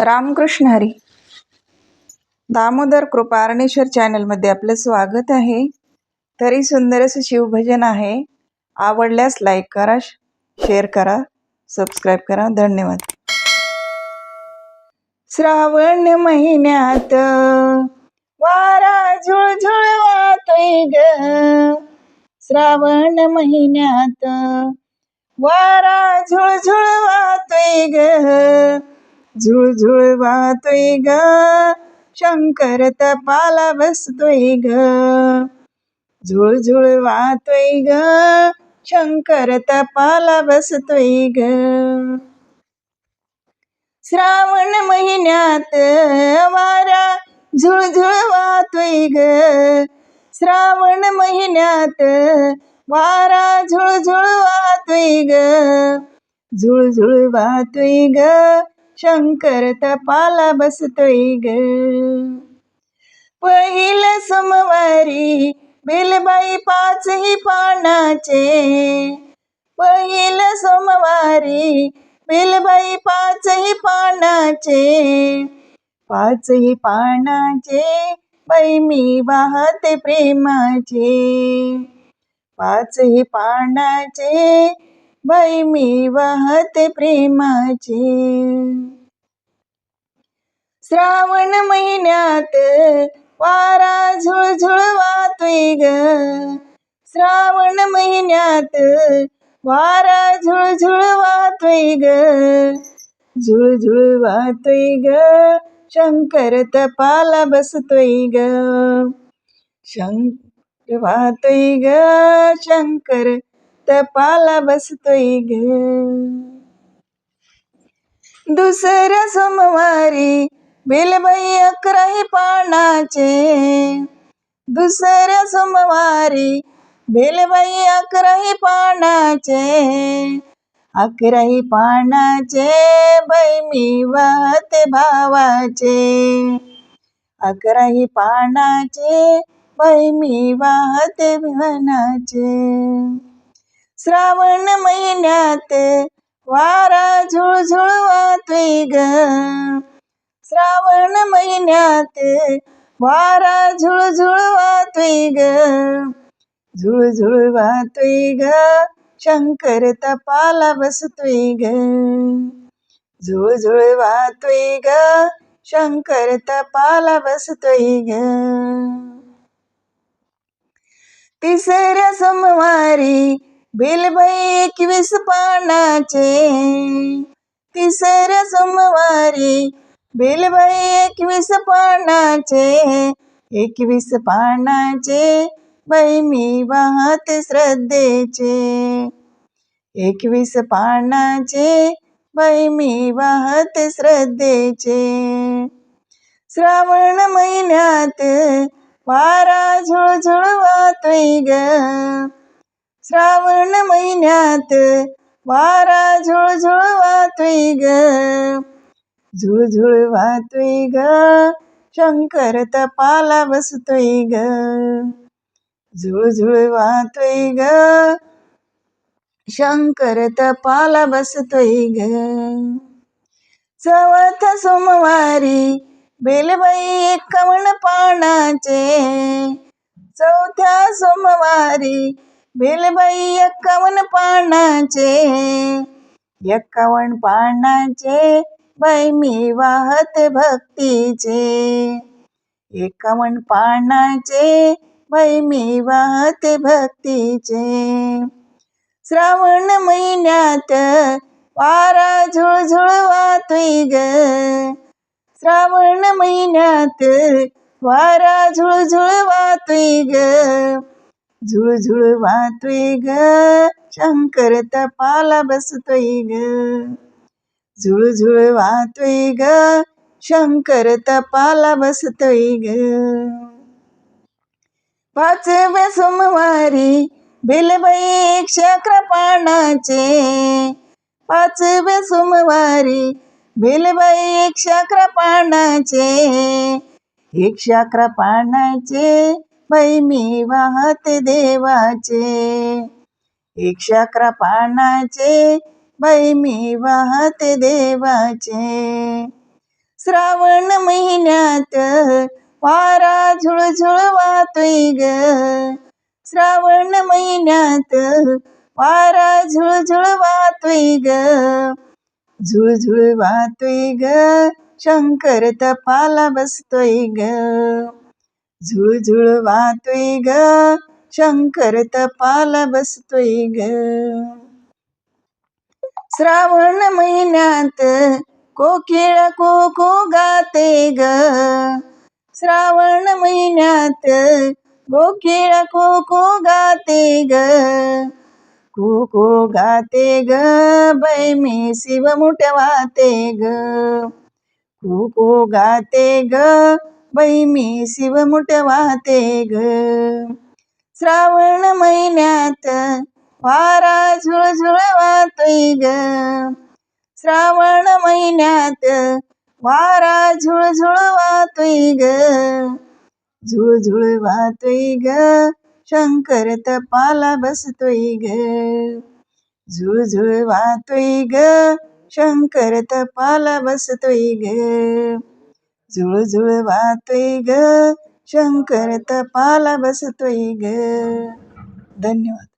रामकृष्ण हरी. दामोदर कृपारणेश्वर चॅनलमध्ये आपलं स्वागत आहे. तरी सुंदर असं शिवभजन आहे. आवडल्यास लाईक करा शेअर करा सबस्क्राईब करा. धन्यवाद. श्रावण महिन्यात वारा झुळझुळ वाहतोय ग. श्रावण महिन्यात वारा झुळझुळ वाहतोय ग. झुळझुळ वाहतोय ग. शंकर तपाला बसतोय ग. झुळझुळ वाहतोय ग. शंकर तपाला बसतोय ग. श्रावण महिन्यात वारा झुळझुळ वाहतोय ग. श्रावण महिन्यात वारा झुळझुळ वाहतोय ग. झुळझुळ वाहतोय ग. शंकर तपाला बसतोय ग. पहिल सोमवारी बेलबाई पाचही पानाचे. पहिल सोमवारी बेलबाई पाचही पानाचे. पाचही पानाचे बाई मी वाहते प्रेमाचे. पाचही पानाचे बाई मी वाहते प्रेमाचे. श्रावण महिन्यात वारा झुळझुळ वाहतोय ग. श्रावण महिन्यात वारा झुळझुळ वाहतोय ग. झुळझुळ वाहतोय ग. शंकर तपाला बसतोय ग. शंकर वाहतोय ग. शंकर तपाला बसतोय ग. दुसऱ्या सोमवारी बेलबाई अकराही पानाचे. दुसऱ्या सोमवारी बेलबाई अकराही पानाचे. अकराही पानाचे बै मी वाहते भावाचे. अकराही पानाचे बै मी वाहते भनाचे श्रावण महिन्यात वारा झुळझुळ वाहतोय ग. श्रावण महिन्यात वारा झुळझुळ वाहतोय ग. झुळझुळ वाहतोय ग. शंकर तपाला बसतोय ग. झुळझुळ वाहतोय ग. शंकर तपाला बसतोय ग. तिसऱ्या सोमवारी बेलबाई एकवीस पानाचे. तिसऱ्या सोमवारी बेलबाई एकवीस पानाचे एकवीस पानाचे. बाई मी वाहते श्रद्धेचे. एकवीस पानाचे बाई मी वाहते श्रद्धेचे. श्रावण महिन्यात वारा झुळझुळ वाहतोय ग. श्रावण महिन्यात वारा झुळझुळ वाहतोय ग. झुळझुळ वाहतोय ग. शंकर तपाला बसतोय ग. झुळझुळ वाहतोय ग. शंकर तपाला बसतोय ग. चवथ सोमवारी बेलबाई कवण पानाचे. चौथ्या सोमवारी बेलबाई एक्कावन्न पानाचे. एक्कावन्न पानाचे मी वाहत भक्तीचे. एकावन्न पानाचे बाई मी वाहत भक्तीचे. श्रावण महिन्यात वारा झुळझुळ वाहतोय ग. श्रावण महिन्यात वारा झुळझुळ वाहतोय ग. झुळझुळ वाहतोय ग. शंकर तपाला बसतोय ग. झुळझुळ वाहतोय ग. शंकर तपाला बसतोय ग. पाचव्या सोमवारी बेलबाई क्षक्रपाणाचे. पाचव्या सोमवारी बेलबाई क्षक्रपाणाचे. अकरा पानाचे पानाचे बाई मी वाहत देवाचे. एकशे पानाचे बाई मी वाहते देवाचे. श्रावण महिन्यात वारा झुळझुळ वाहतोय ग. श्रावण महिन्यात वारा झुळझुळ वाहतोय ग. झुळझुळ वाहतोय ग. शंकर तपाला बसतोय ग. झुळझुळ वाहतोय ग. शंकर तपाला बसतोय ग. श्रावण महिन्यात कोकिळ कोको गाते ग. श्रावण महिन्यात कोकिळ कोको गाते ग. कोको गाते ग बाई मी शिव वाते ग. कोको गाते ग बाई मी शिव वाते ग. श्रावण महिन्यात वारा झुळझुळ वाहतोय ग. श्रावण महिन्यात वारा झुळझुळ वाहतोय ग. झुळझुळ वाहतोय ग. शंकर तपाला बसतोय ग. झुळझुळ वाहतोय ग. शंकर तपाला बसतोय ग. झुळझुळ वाहतोय ग. शंकर तपाला बसतोय ग. धन्यवाद.